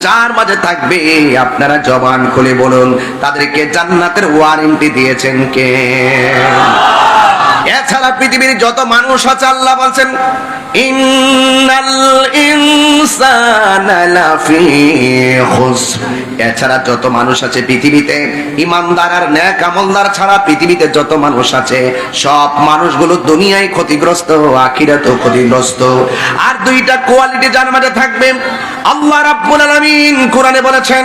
যার মাঝে থাকবে আপনারা জবান খুলে বলুন তাদেরকে জান্নাতের ওয়ারেন্টি দিয়েছেন কে? এছাড়া পৃথিবীর যত মানুষ আছে, আল্লাহ বলছেন এছাড়া যত মানুষ আছে পৃথিবীতে, ইমানদার আর ন্যাক আমলদার ছাড়া পৃথিবীতে যত মানুষ আছে, সব মানুষগুলো দুনিয়ায় ক্ষতিগ্রস্ত, আখিরাতেও ক্ষতিগ্রস্ত। আর দুইটা কোয়ালিটি যার মাঝে থাকবে, আল্লাহ রাব্বুল আলামিন কোরআনে বলেছেন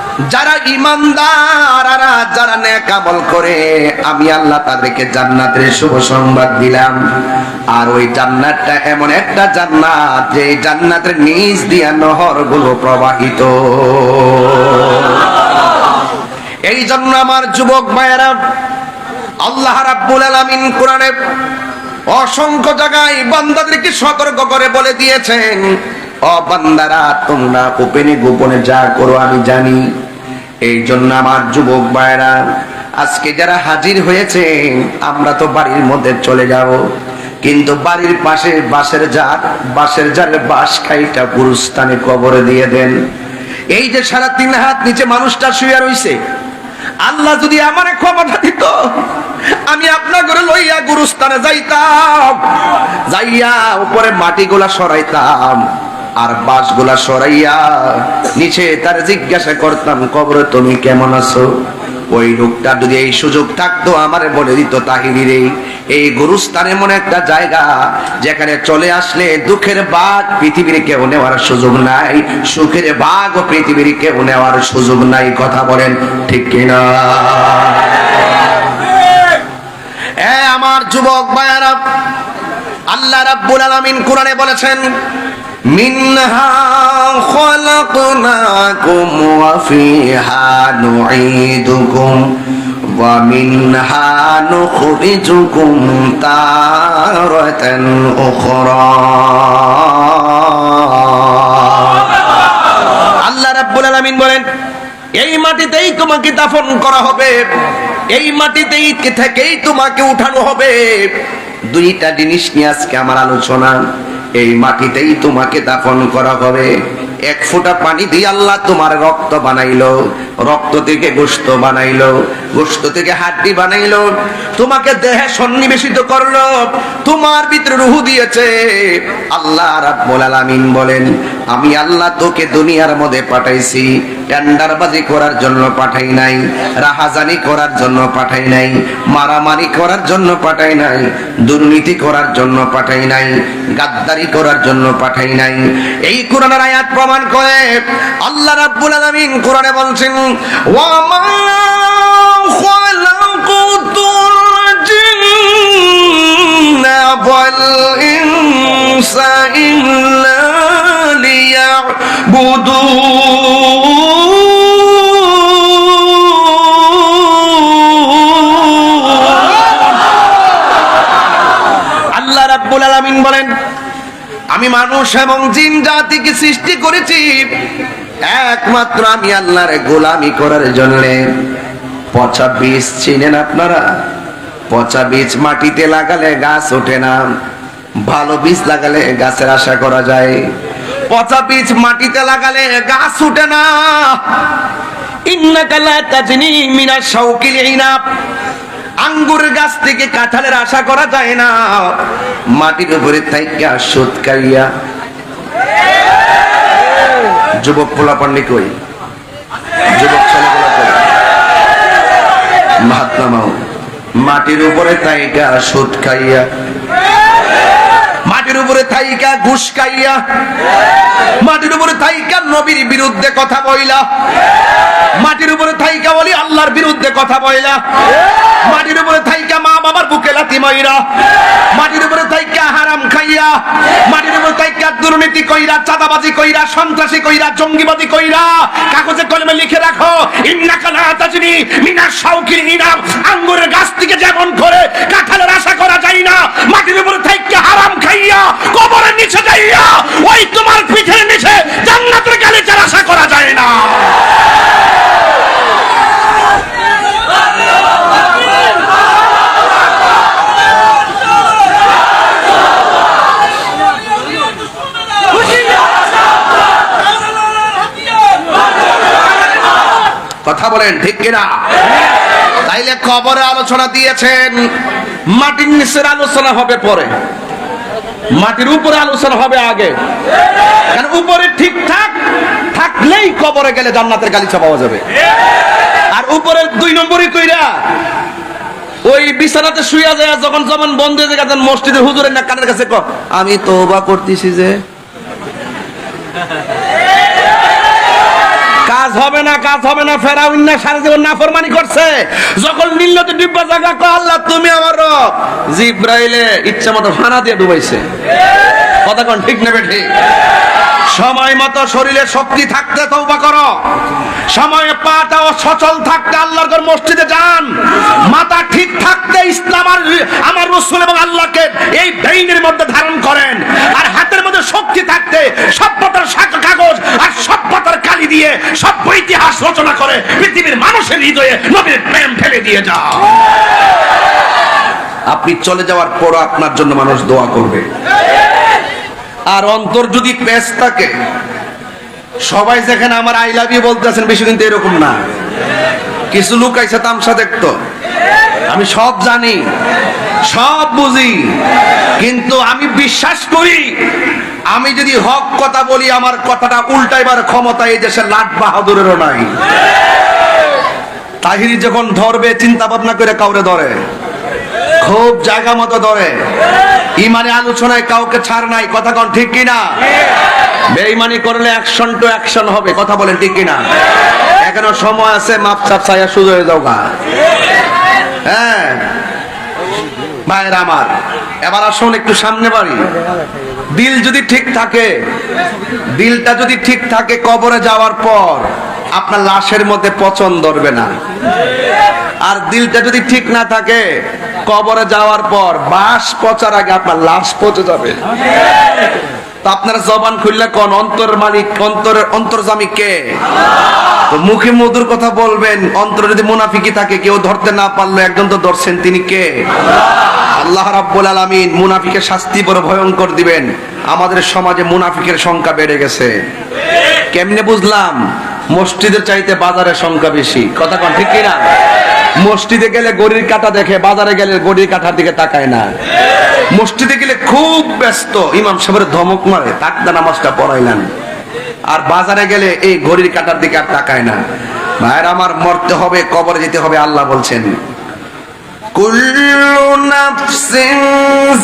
যারা ইমানদার যারা নেক করে, আমি আল্লাহ তাদেরকে জান্নাতের শুভ সংবাদ দিলাম। আর ওই জান্নাতটা এমন একটা জান্নাত, যে জান্নাতের নিচ দিয়া নহরগুলো প্রবাহিত। এই জন্য আমার যুবক ভাইয়েরা, আল্লাহ রাব্বুল আলামিন কোরআনে অসংখ্য জায়গায় বান্দাদেরকে সতর্ক করে বলে দিয়েছেন, ও বান্দারা, তোমরা গোপনে গোপনে যা করো আমি জানি। এই জন্য আমার যুবক ভাইয়েরা, আজকে যারা হাজির হয়েছে, আমরা তো বাড়ির মধ্যে চলে যাব। কিন্তু বাড়ির পাশে বাঁশের জার, বাঁশের জারের বাঁশ খাইটা গুরুস্থানে কবরে দিয়ে দেন। এই যে সারা তিন হাত নিচে মানুষটা শুয়ে রইছে, আল্লাহ যদি আমার ক্ষমতা দিত, আমি আপনার ঘরে লইয়া গুরুস্থানে যাইতাম, যাইয়া উপরে মাটিগুলা সরাইতাম। আর বাঁশগুলা সরাইয়া নিচে তার জিজ্ঞাসা করতাম, কবরে তুমি কেমন আছো? ওই লোকটা যদি এই সুযোগ থাকতো, আমার বলে দিত তাহিরি রে, এই গুরুস্থান এমন একটা জায়গা যেখানে চলে আসলে দুঃখের বাঘ পৃথিবীর কেউ নেওয়ার সুযোগ নাই, সুখের বাঘ পৃথিবীর কেউ নেওয়ার সুযোগ নাই। কথা বলেন, ঠিক কিনা? আমার যুবক ভাইয়ারা, আল্লাহ রাব্বুল আলামিন কোরআনে বলেছেন আল্লাহ রাব্বুল আলামিন বলেন, এই মাটিতেই তোমাকে দাফন করা হবে, এই মাটিতেই থেকেই তোমাকে উঠানো হবে। দুইটা জিনিস নিয়ে আজকে আমার আলোচনা। এই মাটিতেই তোমাকে দাফন করা হবে। এক ফোঁটা পানি দিয়ে আল্লাহ তোমার রক্ত বানাইলো, রক্ত থেকে গোস্ত বানাইলো গোস্ত থেকে হাড্ডি বানাইলো। তোমাকে দেহে সন্নিবেশিত করল, তোমার ভিতরে রুহু দিয়েছে। আল্লাহ রাব্বুল আলামিন বলেন আমি আল্লাহ তোকে দুনিয়ার মধ্যে পাঠাইছি। টেন্ডারবাজি করার জন্য পাঠাই নাই, রাহাজানি করার জন্য পাঠাই নাই, মারামারি করার জন্য পাঠাই নাই, দুর্নীতি করার জন্য পাঠাই নাই, গাদ্দারি করার জন্য পাঠাই নাই। এই কোরআনের আয়াত প্রমাণ করে আল্লাহ রাব্বুল আলামিন কোরআনে বলছেন ওয়া মা খালাকুতুল জিন্না ওয়াল ইনসা ইল্লা আল্লাহ রাব্বুল আলামিন বলেন, আমি মানুষ এবং জিন জাতিকে সৃষ্টি করেছি। একমাত্র আমি আল্লাহর গোলামি করার জন্য। পচা বীজ চিনেন আপনারা? পচা বীজ মাটিতে লাগালে গাছ ওঠে না। ভালো বীজ লাগালে গাছের আশা করা যায়। পচা বীজ মাটিতে লাগালে গাছ উঠে না। ইন্নাকা লা তাজনি মিনাশ শাওকিল ইনাব আঙ্গুর গাছ থেকে কাঁঠালের আশা করা যায় না। মাটির উপরে থাইকা সুতকাইয়া যুবক পোলা পান্ডি কই? যুবক ছেলেগুলা মহাত্মা মাটির উপরে থাইকা সুদ খাইয়া উপরে থাইকা ঘুষ খাইয়া, মাটির উপরে থাইকা নবীর বিরুদ্ধে কথা বইলা, মাটির উপরে থাইকা বলি আল্লাহর বিরুদ্ধে কথা বইলা, মাটির উপরে থাইকা মা বাবার বুকে লাথি মাইরা, মাটির উপরে থাইকা হারাম খাইয়া, মাটির উপরে থাইকা দুর্নীতি কইরা, চাঁদাবাজি কইরা, সন্ত্রাসী কইরা, জঙ্গিবাদী কইরা, কাগজে কলমে লিখে রাখো, ইন্নাকা লা তাজনি মিনাশ শাউকিল ইনাম, আঙ্গুরের গাছ থেকে যেমন করে কাঁঠালের আশা করা যায় না, মাটির উপরে থাইকা হারাম খাইয়া কবরের নিচে যাইয়া ওই তোমার পিঠের নিচে জান্নাতের গালিচার আশা করা যায় না। কথা বলেন, ঠিক কিনা? তাইলে কবরে আলোচনা দিয়েছেন, মাটির নিচের আলোচনা হবে পরে। মাটির উপরে আলোচনা হবে আগে। উপরে ঠিকঠাক থাকলেই কবরে গেলে জান্নাতের গালিচা পাওয়া যাবে। আর উপরে দুই নম্বরই কইরা, ওই বিছানাতে শুয়ে যায় যখন যখন বন্ধ হয়ে যায় মসজিদে হুজুরের না কানের কাছে আমি তোবা করতেছি যে। কাজ হবে না, কাজ হবে না, ফেরাউন না সারা জীবন নাফরমানি করছে। যখন নীলতে ডিব্বা জায়গা কো আল্লাহ, তুমি আমার রব। জিব্রাইলে ইচ্ছা মতো ফানা দিয়ে ডুবাইছে। কথা কোন ঠিক নেবে ঠিক সময় মতো শরীরে শক্তি থাকতে তওবা করো। সময়ে পাটাও সচল থাকতে আল্লাহর ঘর মসজিদে যান। মাথা ঠিক থাকতে ইসলাম আর আমার রসুল এবং আল্লাহকে এই ব্রেইনের মধ্যে ধারণ করেন। আর হাতের মধ্যে শক্তি থাকতে সভ্যতার শাক কাগজ আর সভ্যতার কালি দিয়ে সভ্য ইতিহাস রচনা করে পৃথিবীর মানুষের হৃদয়ে নবীর প্রেম ঢেলে দিয়ে যাও। আপনি চলে যাওয়ার পর আপনার জন্য মানুষ দোয়া করবে। আর অন্তর যদি পেস থাকে, সবাই যেখানে আমার আই লাভ ইউ বলতেছেন, বেশি কিন্তু এরকম না। কিছু লোক আইসে তামসা দেখতো। আমি সব জানি, সব বুঝি, কিন্তু আমি বিশ্বাস করি, আমি যদি হক কথা বলি, আমার কথাটা উল্টাইবার ক্ষমতা এই দেশে লাট বাহাদুরেরও নাই। তাহিরি যখন ধরবে, চিন্তা ভাবনা করে কাউরে ধরে। খুব জায়গা মতো ধরে। ইমানে আলোচনায় কাউকে ছাড় নাই, কথা কন ঠিক কিনা? বেইমানি করলে অ্যাকশন টু অ্যাকশন হবে, কথা বলেন ঠিক কিনা? এখনও সময় আছে, মাপ চাপ চাইয়া শুরু হয়ে যাও গা। হ্যাঁ। ভাইয়ের আমার, এবার আসুন একটু সামনে বাড়ি। দিল যদি ঠিক থাকে, দিলটা যদি ঠিক থাকে কবরে যাওয়ার পর আপনার লাশের মধ্যে পচন ধরবে না। আর দিলটা যদি ঠিক না থাকে, কবরে যাওয়ার পর বাস পচার আগে আপনার লাশ পচে যাবে। আপনারা জবান খুললে কোন অন্তরের মালিক, অন্তরের অন্তর্জামী কে? মুখে মধুর কথা বলবেন, অন্তরে যদি মুনাফিকি থাকে, কেউ ধরতে না পারল একজন তো ধরছেন, তিনি কে? আল্লাহ রাব্বুল আলামিন মুনাফিকের শাস্তি বড় ভয়ঙ্কর দিবেন। আমাদের সমাজে মুনাফিকের সংখ্যা বেড়ে গেছে। কেমনে বুঝলাম? মসজিদের চাইতে বাজারের সংখ্যা বেশি। কথা কন, ঠিক কিনা? মসজিদে গেলে গড়ির কাটা দেখে, বাজারে গেলে গড়ির কাঠার দিকে তাকায় না। মসজিদে গেলে খুব ব্যস্ত, ইমাম সাহেবের ধমক মারে তাকদা নামাজটা পড়াইলেন। আর বাজারে গেলে এই ঘড়ির কাটার দিকে আর তাকায় না। ভাইয়ের, আমার মরতে হবে, কবরে যেতে হবে, আল্লাহ বলছেন। কুল্লু নাফসিন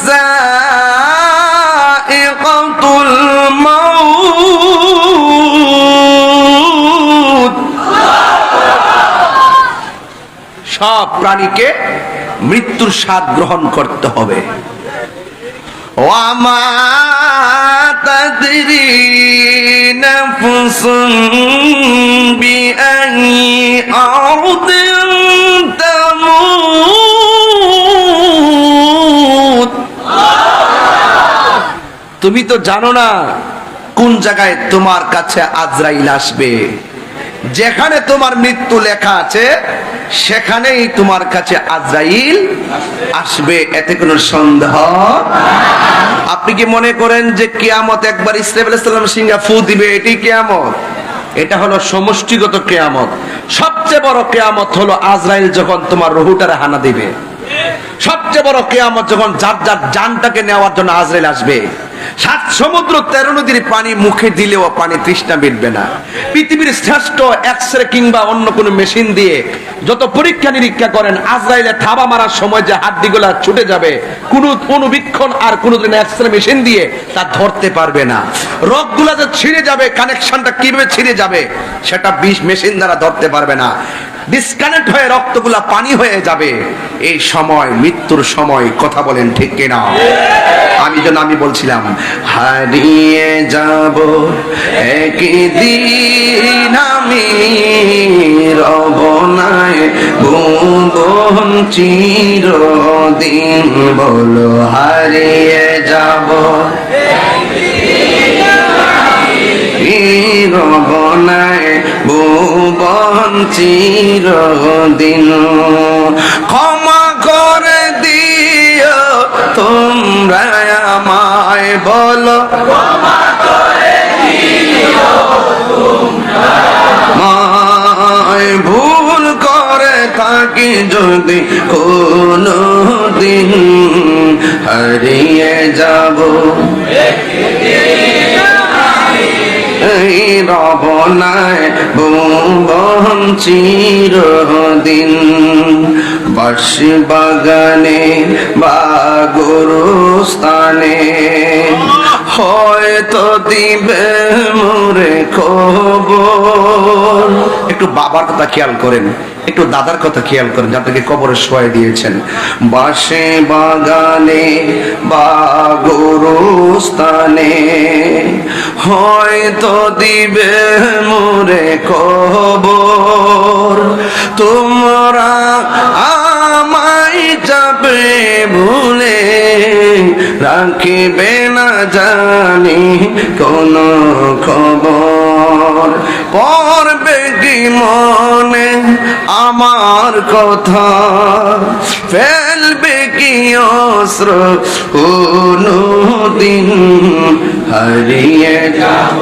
যায়িকাতুল মাউত। সব প্রাণীকে মৃত্যুর স্বাদ গ্রহণ করতে হবে। তুমি তো জানো না কোন জায়গায় তোমার কাছে আজরাইল আসবে। যেখানে তোমার মৃত্যু লেখা আছে, সেখানেই তোমার কাছে আজরাইল আসবে, এতে কোনো সন্দেহ? আপনি কি মনে করেন যে কেয়ামত একবার ইসলাম সিংহা ফু দিবে? এটি কেয়ামত। এটা হলো সমষ্টিগত কেয়ামত। সবচেয়ে বড় কেয়ামত হলো আজরাইল যখন তোমার রহুটারে হানা দিবে। সবচেয়ে বড় কেয়ামত যখন যার যার জানটাকে নেওয়ার জন্য আজরাইল আসবে, সাত সমুদ্র তেরো নদীর পানি মুখে দিলেও পানি তৃষ্ণা মিটবে না। পৃথিবীর শ্রেষ্ঠ এক্সরে কিংবা অন্য কোনো মেশিন দিয়ে যত পরীক্ষা নিরীক্ষা করেন, আজরাইলে থাবা মারার সময় যে হাড্ডিগুলা ছুটে যাবে, কোনো অনুবীক্ষণ আর কোনোদিন এক্সরে মেশিন দিয়ে তা ধরতে পারবে না। রোগগুলা যে ছিঁড়ে যাবে কানেকশনটা কীভাবে ছিঁড়ে যাবে, সেটা বিষ মেশিন দ্বারা ধরতে পারবে না। ডিসকানেক্ট হয়ে রক্তগুলা পানি হয়ে যাবে। এই সময়, মৃত্যুর সময় কথা বলেন ঠিক কিনা? আমি যেন আমি বলছিলাম, হারিয়ে যাব একদিন আমি রবনায়, ভুবন চিরদিন বলো হারিয়ে যাব। রবনায় ভুবন চিরদিন। ক্ষমা করে দিও তোমরা আমায় বলো। মায় ভুল করে থাকি যদি কোনো দিন হারিয়ে যাব। এই রবনায় ভুবন চিরদিন। বাসি বাগানে বা গরুস্থানে। হয়তো দিবে মোরে খবর। একটু বাবার কথা খেয়াল করেন, একটু দাদার কথা খেয়াল করেন যাদেরকে কবরে শোয়াই দিয়েছেন। বাসে বাগানে বা গরুস্থানে হয়তো দিবে মোরে খবর। তোমরা যাবে ভুলে, রাখিবে না জানি কোন খবর। পড়বে কি মনে আমার কথা, ফেলবে কি অস্ত্র দিন হারিয়ে যাব।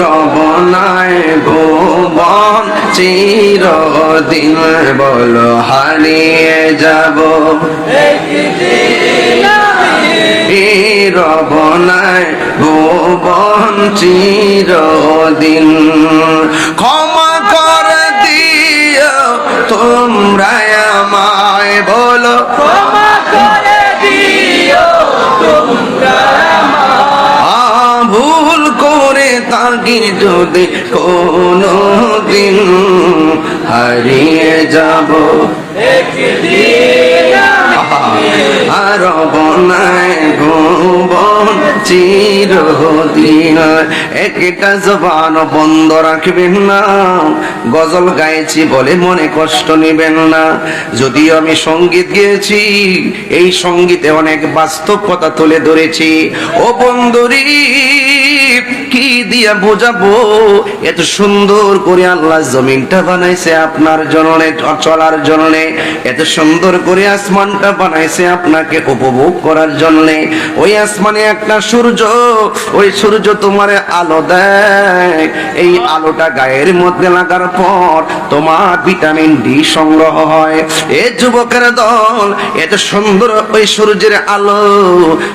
রবনায় ভুবন চিরদিন বলো হারিয়ে যাব। রবনায় ভুবন চিরদিন ক্ষমা করে দিও তোমরা আমায় বলো। করে যদি কোনো দিন হারিয়ে যাব। আর বনায় একটা জবান বন্ধ রাখবেন না। গজল গাইছি বলে মনে কষ্ট নেবেন না। যদিও আমি সংগীত গেয়েছি, এই সঙ্গীতে অনেক বাস্তব কথা তুলে ধরেছি। ও বন্ধুরি কি দিয়া বোঝাবো? এত সুন্দর করে আল্লাহ জমিনটা বানাইছে আপনার জননে, চলার জন্য এত সুন্দর করে আসমানটা বানাইছে আপনাকে উপভোগ করার জন্য। ওই আসমানে একটা সূর্য, ওই সূর্য তোমার আলো দেয়। এই আলোটা গায়ের মধ্যে লাগার পর তোমার ভিটামিন ডি সংগ্রহ হয়। এ যুবকের দল, এত সুন্দর ওই সূর্যের আলো,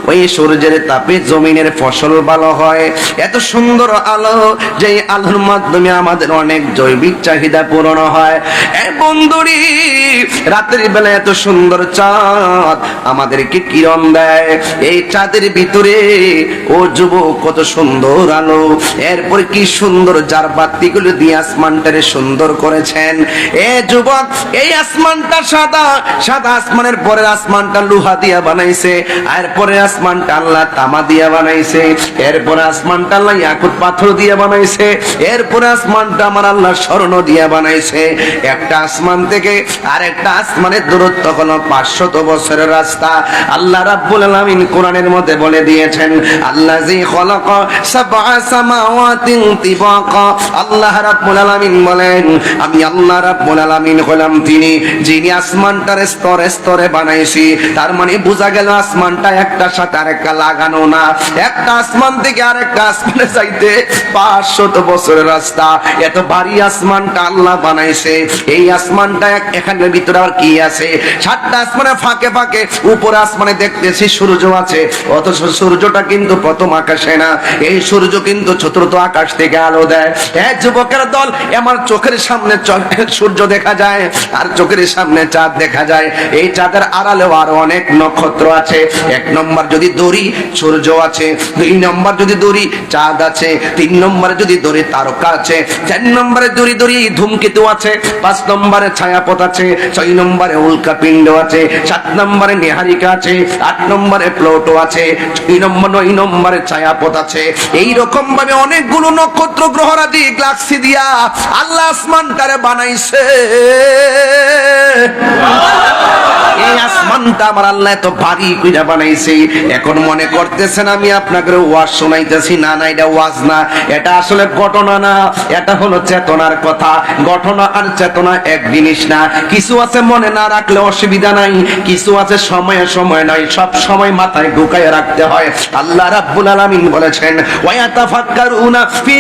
ওই সূর্যের তাপে জমিনের ফসল ভালো হয়। এত সুন্দর আলো যে আলোর মাধ্যমে আমাদের অনেক জৈবিক চাহিদা পূরণ হয়। এ বন্ধুরি, রাতের বেলা এত সুন্দর চাঁদ আমাদেরকে কিরণ দেয়। এই চাঁদের ভিতরে, ও যুবক কত সুন্দর আলো। এরপর কি সুন্দর যার বাতিগুলো দিয়ে আসমানটারে সুন্দর করেছেন। এ যুবক, এই আসমানটা সাদা সাদা আসমানের পরের আসমানটা লোহা দিয়া বানাইছে, আর পরে আসমানটা আল্লাহ তামা দিয়া বানাইছে। এরপরে আসমানটা আল্লাহ ইয়াকুত পাথর দিয়ে বানাইছে, এরপরে আসমানটা আমার আল্লাহ স্বর্ণ দিয়ে বানাইছে। একটা আসমান থেকে আর একটা আসমানের দূরত্ব হলো পাঁচশত বছরের রাস্তা। আল্লাহ রাব্বুল আলামিন কোরআনের মধ্যে বলে দিয়েছেন আল্লাহ জি খলাক সাবআ সামাওয়াতিন তিবাকা। আল্লাহ রাব্বুল আলামিন বলেন, আমি আল্লাহ রাব্বুল আলামিন হলাম তিনি, যিনি আসমানটার স্তরে স্তরে বানাইছি। তার মানে বোঝা গেল আসমানটা একটা সাথে আরেকটা লাগানো না। একটা আসমান থেকে আরেকটা আসমানের পাঁচশত বছরের রাস্তা। এত ভারী আসমানটা আল্লাহ বানাইছে। এই আসমানটা এখানের ভিতরে আবার কি আছে? সাতটা আসমানে ফাঁকে ফাঁকে, উপরে আসমানে দেখতেছি সূর্য আছে। অথচ সূর্যটা কিন্তু প্রথম আকাশে না। এই সূর্য কিন্তু চতুর্থ আকাশ থেকে আলো দেয়। হ্যাঁ যুবকের দল, আমার চোখের সামনে সূর্য দেখা যায়, আর চোখের সামনে চাঁদ দেখা যায়। এই চাঁদের আড়ালেও আরও অনেক নক্ষত্র আছে। এক নম্বর যদি দড়ি, সূর্য আছে। দুই নম্বর যদি দড়ি, চাঁদ আছে, তিন নম্বরে যদি দড়ি তারকা আছে, চার নম্বরে দড়ি দড়ি ধূমকেতু আছে, পাঁচ নম্বরে ছায়াপথ আছে, ছয় নম্বরে উল্কা পিণ্ড আছে, সাত নম্বরে নেহারিকা আছে, আট নম্বরে প্লোটো আছে, ছয় নম্বর, নয় নম্বরে ছায়াপথ আছে। এই রকম ভাবে অনেকগুলো নক্ষত্র গ্রহরাজি গ্লাক্সি দিয়া আল্লাহ আসমানটারে বানাইছে। এই আসমানটা আমার আল্লাহ এত ভারী কইরা বানাইছে। এখন মনে করতেছেন আমি আপনাকে ওয়াজ শোনাইতেছি। না না, এটা ওয়াজ না, এটা আসলে ঘটনা না, এটা হলো চেতনার কথা। ঘটনা আর চেতনা এক জিনিস না। কিছু আছে মনে না রাখলে অসুবিধা নাই, কিছু আছে সময়ে সময় সব সময় মাথায় ঢুকায় রাখতে হয়। আল্লাহ রাব্বুল আলামিন বলেছেন, ওয়ায়াতাফাক্কারুনা ফি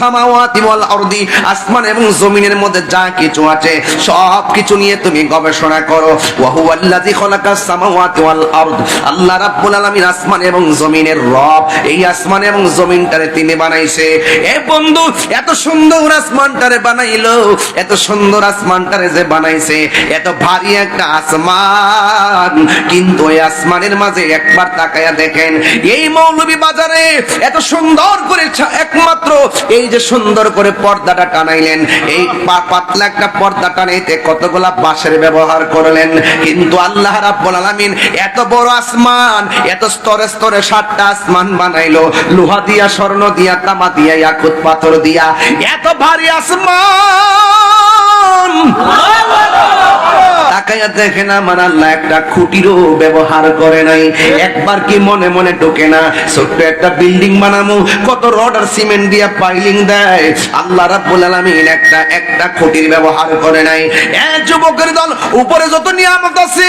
সামাওয়াতি ওয়াল আরদি। আসমান এবং জমিনের মধ্যে যা কিছু আছে সব কিছু নিয়ে তুমি গবেষণা করো। ওয়া হুয়াল্লাযী খালাকাস সামাওয়াতি ওয়াল আরদ আল্লাহ রাব্বুল আলামিন আসমান এবং জমিনের রব। এই আসমান এবং জমিনটারে তিনি বানাইছে। এ বন্ধু, এত সুন্দর আসমানটারে বানাইলো। এত সুন্দর আসমানটারে যে বানাইছে, এত ভারী একটা আসমান। কিন্তু এই আসমানের মাঝে একবার তাকায়া দেখেন, এই মৌলভী বাজারে এত সুন্দর করে একমাত্র এই যে সুন্দর করে পর্দাটা টানাইলেন, এই পাতলা একটা পর্দা টানাইতে কতগুলা বাঁশের ব্যবহার করলেন। কিন্তু আল্লাহ রাব্বুল আলামিন এত বড় আসমান, এত স্তরে স্তরে সাতটা আসমান বানাইলো। লোহা দিয়া, স্বর্ণ দিয়া, তামা দিয়া ইয়াকুত পাথর দিয়া। এত ভারী আসমান। তাকাইয়া দেখেন আমার আল্লাহ একটা খুঁটিরও ব্যবহার করে নাই। একবার কি মনে মনে ঢোকে না ছোট্ট একটা বিল্ডিং বানামু কত রড আর সিমেন্ট দিয়া পাইলিং দেয়। আল্লাহ রাব্বুল আলামিন একটা একটা খুঁটির ব্যবহার করে নাই। এ যুবকের দল উপরে যত নিয়ামত আছে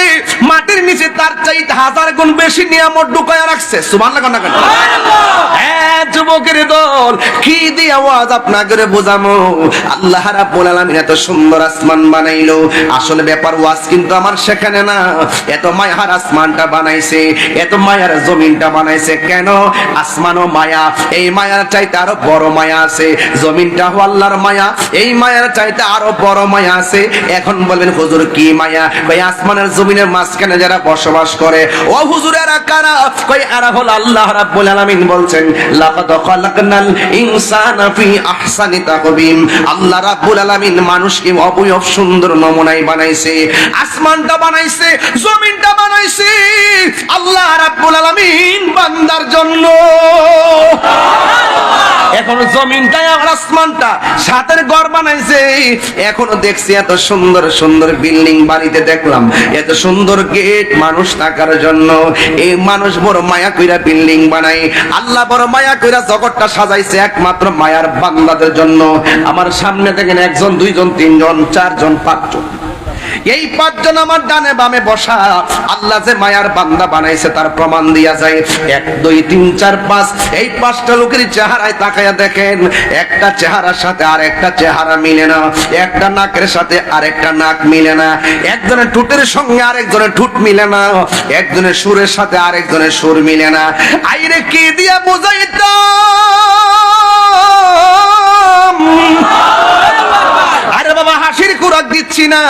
মাটির নিচে তার চাইতে হাজার গুণ বেশি নিয়ামত ঢুকায়া রাখছে। সুবহানাল্লাহ কেন? কেন হ্যাঁ যুবকের দল কি দিয়ে আওয়াজ আপনাকে বোঝামো? আল্লাহ রাব্বুল আলামিন এত সুন্দর আসমান বানাইলো। আসলে ব্যাপার ওয়াজ কিন্তু আমার সেখানে না এত মায়ার আসমানটা বানাইছে, এত মায়ার জমিনটা বানাইছে। কেন? আসমান ও মায়া, এই মায়ার চাইতে আরও বড় মায়া আছে। জমিনটা হো আল্লাহর মায়া, এই মায়ার চাইতে আরও বড় মায়া আছে। এখন বলবেন, হুজুর, কি মায়া? কই আসমানের জমিনের মাঝখানে যারা বসবাস করে, ও হুজুর এরা কারা? কই এরা হলো আল্লাহ রাব্বুল আলামিন বলছেন, লাকাদ খালাকনাল ইনসানা ফি আহসানি তাকবীম আল্লাহ রাব্বুল আলামিন মানুষকে অবয়ব সুন্দর নমুনায় বানাইছে। আসমানটা বানাইছে, জমিনটা বানাইছে। আল্লাহ রাব্বুল আলামিন বান্দার জন্য। এখন জমিনটা আর আসমানটা সাতের ঘর বানাইছে। এখনও দেখছি এত সুন্দর সুন্দর বিল্ডিং বাড়িতে দেখলাম, এত সুন্দর গেট মানুষ থাকার জন্য। এই মানুষ বড় মায়া কইরা বিল্ডিং বানাই আল্লাহ বড় মায়া কইরা জগৎটা সাজাইছে একমাত্র মায়ার বান্দাদের জন্য। আমার সামনে দেখেন একজন, দুইজন, তিনজন, চারজন, পাঁচজন। এই পাঁচজন আমার ডানে বামে বসা। আল্লাহ যে মায়ার বান্দা বানাইছে, তার প্রমাণ দিয়া যায়। এক, দুই, তিন, চার, পাঁচ। এই পাঁচটা লোকের চেহারায় তাকায়া দেখেন। একটা চেহারার সাথে আর একটা চেহারা মিলে না। একটা নাকের সাথে আরেকটা নাক মিলে না। একজনের ঠোঁটের সঙ্গে আরেকজনের ঠোঁট মিলে না। একজনের সুরের সাথে আরেকজনের সুর মিলে না। আইরে কি দিয়া বুঝাইতাম আরে বাবা হাসির কুরাক দিচ্ছি না।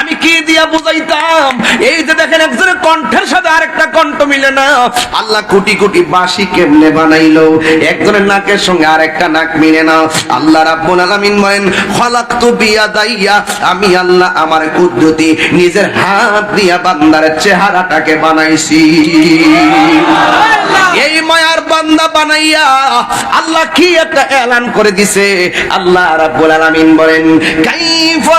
আমি কি দিয়া বুঝাইতাম? এই যে দেখেন, একজনের কণ্ঠের সাথে আরেকটা কণ্ঠ মিলে না। আল্লাহ কোটি কোটি বাঁশি কেমনে বানাইলো? একজনের নাকের সঙ্গে আরেকটা নাক মিলে না। আল্লাহ রাব্বুল আলামিন বলেন, খলাকতু বিয়াদাইয়া আমি আল্লাহ আমার কুদরতি নিজের হাত দিয়া বান্দার চেহারাটাকে বানাইছি। এই মায়ার বান্দা বানাইয়া আল্লাহ কি একটা এলান করে দিছে? আল্লাহ রাব্বুল আলামিন বলেন কাইফা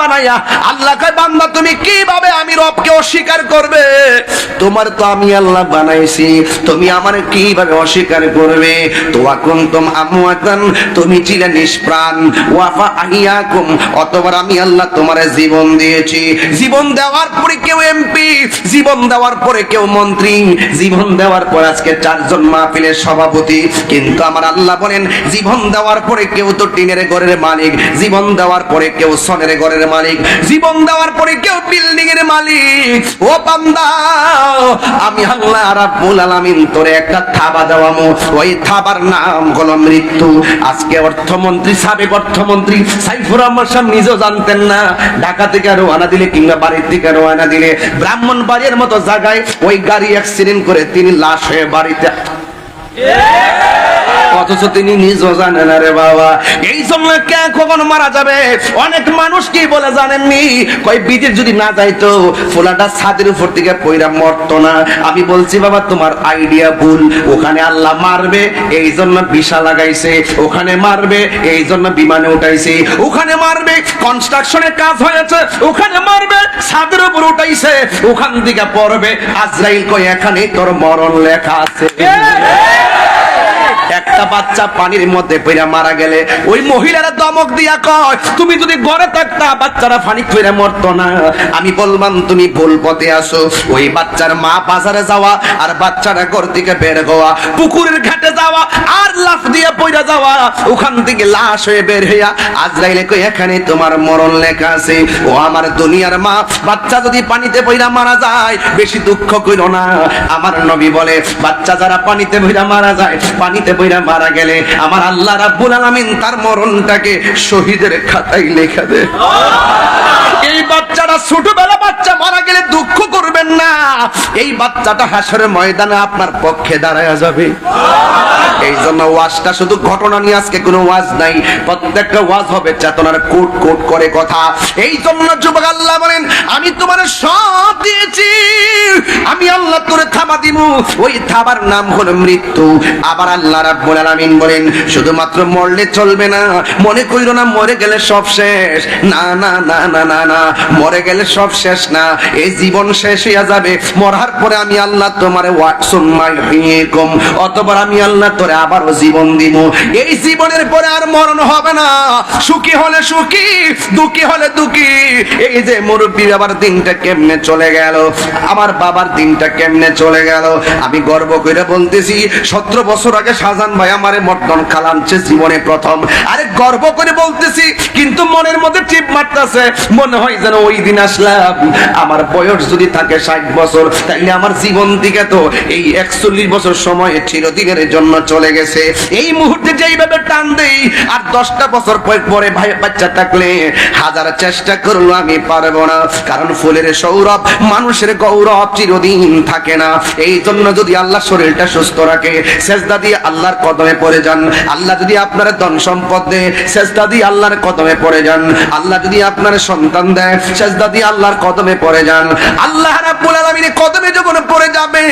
বানাইয়া। আল্লাহ কয়, বান্দা, তুমি কীভাবে আমি রবকে অস্বীকার করবে? তোমার তো আমি আল্লাহ বানাইছি। তুমি আমার কীভাবে অস্বীকার করবে? তোয়া কুনতুম আমওয়াতান, তুমি ছিলে নিষ্প্রাণ। ওয়াফা আহিয়াকুম, অতবার আমি আল্লাহ তোমার জীবন দিয়েছি। জীবন দেওয়ার পরে কেউ এমপি, জীবন দেওয়ার পরে কেউ মন্ত্রী। জীবন দেওয়ার পর আজকে চারজন মাহফিলের সভাপতি। কিন্তু আমার আল্লাহ বলেন, জীবন দেওয়ার পরে কেউ তো টিনের ঘরের মালিক, জীবন দেওয়ার পরে কেউ সনের ঘরের মালিক। জীবন দেওয়ার পরে কেউ বিল্ডিং এর মালিক। ও বান্দা, আমি আল্লাহ রাব্বুল আলামিন তোরে একটা থাবা দেওয়ামু। ওই থাবার নাম হলো মৃত্যু। আজকে অর্থমন্ত্রী, সাবেক অর্থমন্ত্রী সাইফুর রহমান সাহেব নিজেও জানতেন না। ঢাকা থেকে রওনা দিলে কিংবা বাড়ির থেকে রওনা দিলে ব্রাহ্মণ বাড়ির মতো জায়গায় ওই গাড়ি অ্যাক্সিডেন্ট করে তিনি লাশ হয়ে বাড়িতে অথচ তিনি নিজও জানেন রে বাবা। এই জন্য কে কখন মারা যাবে? অনেক মানুষ কি বলে জানেননি? কই বিদেশ যদি না যাইতো, ফোলাটা ছাদের উপর থেকে পইরা মরতো না। আমি বলছি, বাবা, তোমার আইডিয়া ভুল। ওখানে আল্লাহ মারবে, এই জন্য বিশা লাগাইছে। ওখানে মারবে, এই জন্য বিমানে উঠাইছে। ওখানে মারবে কনস্ট্রাকশনের কাজ হয়েছে, ওখানে মারবে, ছাদের উপর উঠাইছে। ওখান থেকে পড়বে। আজরাইল কই এখানে তোর মরণ লেখা আছে। একটা বাচ্চা পানির মধ্যে পড়ে মারা গেলে ওই মহিলারা দমক দিয়া কয়, তুমি যদি ঘরে থাকতা, বাচ্চারা পানি পড়ে মরতো না। আমি বলবাম তুমি ভুল পথে আসো ওই বাচ্চার মা বাজারে যাওয়া আর বাচ্চারা ঘর থেকে বের হওয়া, পুকুরের ঘাটে যাওয়া আর লাফ দিয়ে পড়ে যাওয়া, ওখান থেকে লাশ হয়ে বের হইয়া আজরাইলে কই এখানে তোমার মরণ লেখা আছে। ও আমার দুনিয়ার মা, বাচ্চা যদি পানিতে পইরা মারা যায়, বেশি দুঃখ কইর না। আমার নবী বলে, বাচ্চা যারা পানিতে পইরা মারা যায়, পানিতে পইরা মারা গেলে আমার আল্লাহ রাব্বুল আলামিন তার মরণটাকে শহীদের খাতায় লেখা দেয় এই বাচ্চাটা ছোটবেলা বাচ্চা মারা গেলে দুঃখ করবেন না। এই বাচ্চাটা হাসরের ময়দানে আপনার পক্ষে দাঁড়ায় যাবে। এই জন্য ওয়াজটা শুধু ঘটনা নিয়ে আজকে কোনো ওয়াজ নাই। প্রত্যেকটা ওয়াজ হবে চেতনার কোট কোট করে কথা। এই জন্য যুবক আল্লাহ বলেন, আমি তোমার সব দিয়েছি। আমি আল্লাহ থাবা দিব ওই থাবার নাম হলো মৃত্যু। আবার আল্লাহ রাব্বুল আলামিন বলেন, শুধুমাত্র মরলে চলবে না। মনে কইরো না, মরে গেলে সব শেষ। না না না না না না, মরে গেলে সব শেষ না। এই জীবন শেষ হইয়া যাবে। মরার পরে আমি আল্লাহ তোমারে ওয়াকসুম্মাই হিকুম অতবার আমি আল্লাহ তোরে আবারও জীবন দিব। এই জীবনের পরে আর মরণ হবে না। সুখী হলে সুখী, দুঃখী হলে দুঃখী। এই যে মুরব্বী বাবার দিনটা কেমনে চলে গেল, আমার বাবার দিনটা কেমনে চলে গেল, আমি গর্ব করে বলতেছি, সতেরো বছর আগে শাহজাহান ভাই আমারে মর্দন খালানছে জীবনে প্রথম। আরে গর্ব করে বলতেছি, কিন্তু মনের মধ্যে টিপ মারতেছে, মনে হয় যেন ওই দিন আসলাম। আমার বয়স যদি থাকে ষাট বছর, তাইলে আমার জীবন দিকে তো এই একচল্লিশ বছর সময় চিরদিনের জন্য চলে গেছে। এই মুহূর্তে যেইভাবে টান দেই, আর দশটা বছর পরে ভাই বাচ্চা থাকলে হাজার চেষ্টা করল আমি পারব না। কারণ ফুলের সৌরভ, মানুষের গৌরব চিরদিন থাকে না। এই জন্য যদি আল্লাহ শরীরটা সুস্থ রাখে, সেজদা দিয়ে আল্লাহর কদমে পড়ে যান। আল্লাহ যদি আপনার ধন সম্পদ দেয়, সেজদা দিয়ে আল্লাহর কদমে পড়ে যান। আল্লাহ যদি আপনার সন্তান দেয়, সেজদা দিয়ে আল্লাহর কদমে পড়ে যান। আল্লাহ রাব্বুল আলামিনের কদমে যখন পড়ে যাবে,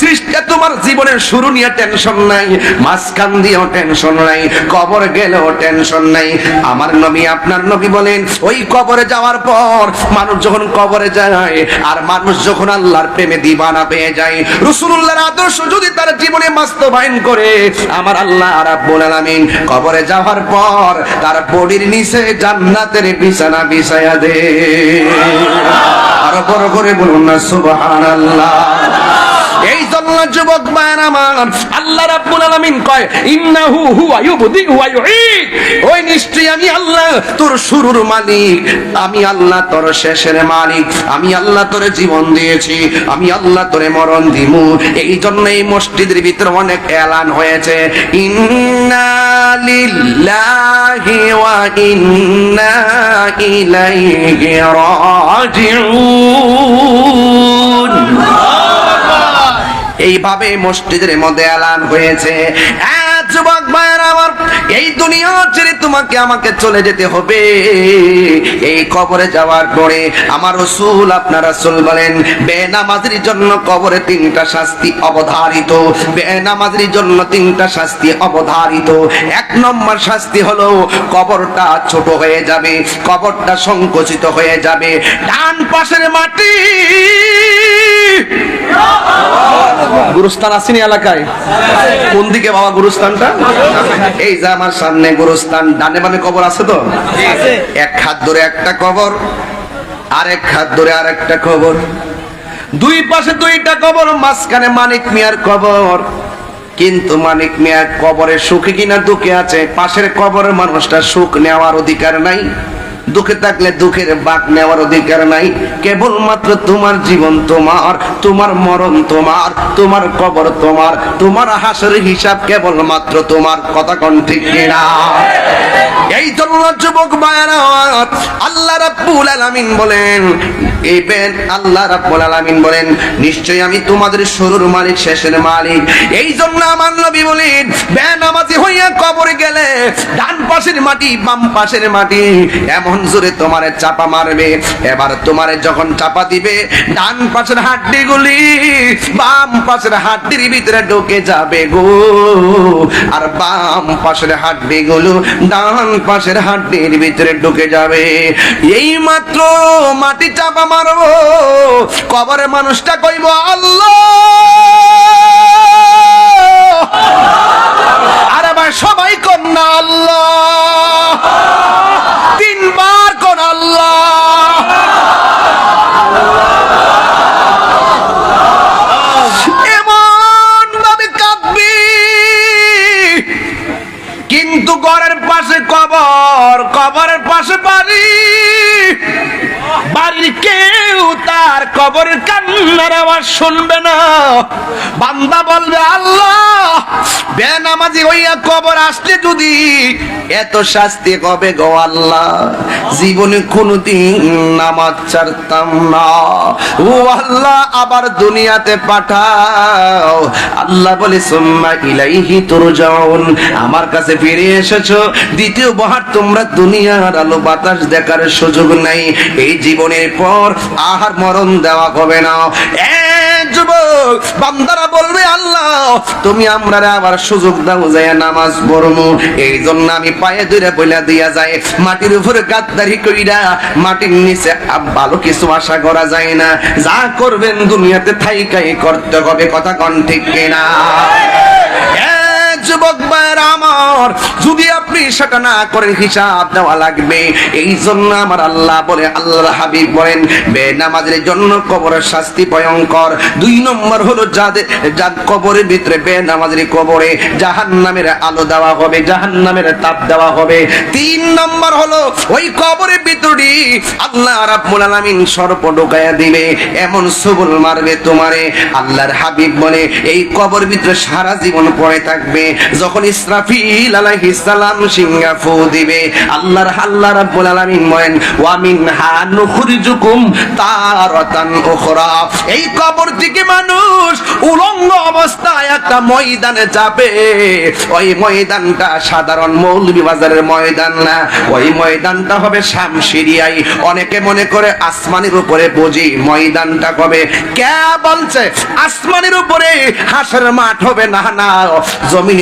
সৃষ্টি তোমার জীবনের শুরু নিয়ে টেনশন নাই। মাঝখান দিয়েও টেনশন নাই, কবর গেলেও টেনশন নাই। আমার নবী আপনার নবী বলেন, ওই কবরে যাওয়ার পর মানুষ যখন কবরে যায় আর মানুষ যখন আল্লাহর প্রেমে দিবানা পেয়ে যায় রসুল্লাহর আদর্শ যদি তার জীবনে বাস্তবায়ন করে, আমার আল্লাহ রাব্বুল আলামিন কবরে যাওয়ার পর তার বডির নিচে জান্নাতের বিছানা বিছায়া দে আর বড় করে বলুন না, সুবহানাল্লাহ। এই জন্য যুবক ভাইয়ের আমার, আল্লাহ রাব্বুল আলামিন কয়, ইন্নাহু হুয়া ইউবদি ওয়া ইউঈদ। ওই নিশ্চয়ই আমি আল্লাহ তোর শুরুর মালিক। আমি আল্লাহ তোর শেষের মালিক। আমি আল্লাহ তোরে জীবন দিয়েছি। আমি আল্লাহ তোরে মরণ দিমু। এই জন্য এই মসজিদের ভিতরে অনেক এলান হয়েছে। ইন্না লিল্লাহি ওয়া ইন্না ইলাইহি রাজিউন। এইভাবে মসজিদের মধ্যে এলান হয়েছে। যুবক ভাইয়ের আমার, এই দুনিয়া ছেড়ে তোমাকে আমাকে চলে যেতে হবে। এই কবরে যাওয়ার পরে আমার রসুল বলেন, বেনামাজির জন্য কবরে তিনটা শাস্তি অবধারিত, বেনামাজির জন্য তিনটা শাস্তি অবধারিত। এক নম্বর শাস্তি হলো, কবরটা ছোট হয়ে যাবে, কবরটা সংকুচিত হয়ে যাবে। ডান পাশের মাটি। গুরুস্থান আসেনি এলাকায়? কোন দিকে বাবা গুরুস্থানটা এই যে আমার সামনে গুরুস্থান ডানে বামে কবর আছে তো? এক হাত ধরে একটা কবর আরেক হাত ধরে আরেকটা কবর। দুই পাশে দুইটা কবর মাঝখানে মানিক মিয়ার কবর। কিন্তু মানিক মিয়ার কবরে সুখে কিনা দুঃখে আছে? পাশের কবরের মানুষটা সুখ নেওয়ার অধিকার নাই। দুঃখে থাকলে দুঃখের বাক নেওয়ার অধিকার নাই। কেবলমাত্র তোমার জীবন তোমার তোমার মরণ তোমার তোমার কবর তোমার তোমার হাসের হিসাব কেবলমাত্র তোমার। কথা কোন ঠিক কিনা? এই জন্য যুবক ভাইয়েরা আল্লাহ রাব্বুল আলামিন বলেন এই বেন আল্লাহ রাব্বুল আলামিন বলেন, নিশ্চয়ই আমি তোমাদের শুরুর মালিক, শেষের মালিক। এই জন্য আমার নবী বলেন, বেনামাজি হইয়া কবরে গেলে ডান পাশের মাটি, বাম পাশের মাটি, এমন জোরে তোমারে চাপা মারবে। এবার তোমারে যখন চাপা দিবে, ডান পাশের হাড্ডি গুলি বাম পাশের হাড্ডির ভিতরে ঢুকে যাবে গো। আর বাম পাশের হাড্ডি গুলো ডান পাশের হাড্ডির ভিতরে ঢুকে যাবে। এই মাত্র মাটি চাপা মারবো কবরে মানুষটা কইব, আল্লাহ! আরে ভাই, সবাই কন্যা আল্লাহ। পাশে কবর, কবরের পাশে বাড়ি বাড়ির কেউ তার কবরের কান্নার আওয়াজ শুনবে না। বান্দা বলবে, আল্লাহ, বেনামাজি হইয়া কবর আসতে যদি এত শাস্তি কবে গো আল্লাহ? জীবনে কোনোদিন নামাজ ছাড়তাম না। ও আল্লাহ, আবার দুনিয়াতে পাঠাও। আল্লাহ বলে, সুম্মা ইলাইহি তুরজাউন। আমার কাছে ফিরে এসেছ। দ্বিতীয় বহার তোমরা দুনিয়ার আলো বাতাস দেখার সুযোগ নাই। এই জীবনের পর আহার মরণ দেওয়া হবে না। এ যুবক, বান্দারা বলবে, আল্লাহ, তুমি আমরা আবার সুযোগ দাও যায় নামাজ পড়মু। এই জন্য আমি পায়ে ধরে বইলা দিয়া যায় মাটির উপরে গাদ্দারি কইরা মাটির নিচে ভালো কিছু আশা করা যায় না। যা করবেন দুনিয়াতে থাইকাই করতে হবে, কথা কন ঠিক কিনা? যুবক ভাইয়ের আমার, যদি আপনি সেটা না করেন হিসাব দেওয়া লাগবে এই জন্য আমার আল্লাহ বলে আল্লাহ হাবিব বলেন জন্য কবরের শাস্তি ভয়ঙ্কর। দুই নম্বর হলো যাদের কবরের ভিতরে কবরে জাহান নামের আলো দেওয়া হবে জাহান নামের তাপ দেওয়া হবে। তিন নম্বর হলো, ওই কবরের ভিতরে আল্লাহ রাব্বুল আলামিন সর্প ঢোকায়া দিবে, এমন সবুল মারবে তোমারে। আল্লাহর হাবিব বলে, এই কবর ভিতরে সারা জীবন পড়ে থাকবে যখন ইসরাফিল আলাইহিস সালাম সিংহা ফু দিবে, আল্লাহর আল্লাহ রাব্বুল আলামিন বলেন, ওয়া মিনহা নুখরিজুকুম তারাতান উখরা। এই কবর থেকে মানুষ উলঙ্গ অবস্থায় একটা ময়দানে যাবে। ওই ময়দানটা সাধারণ মৌলভী বাজারের ময়দান না। ওই ময়দানটা হবে শামশিরিয়াই অনেকে মনে করে আসমানের উপরে বুঝি ময়দানটা কবে। কে বলছে, আসমানের উপরে হাঁসের মাঠ হবে? না না। জমিনের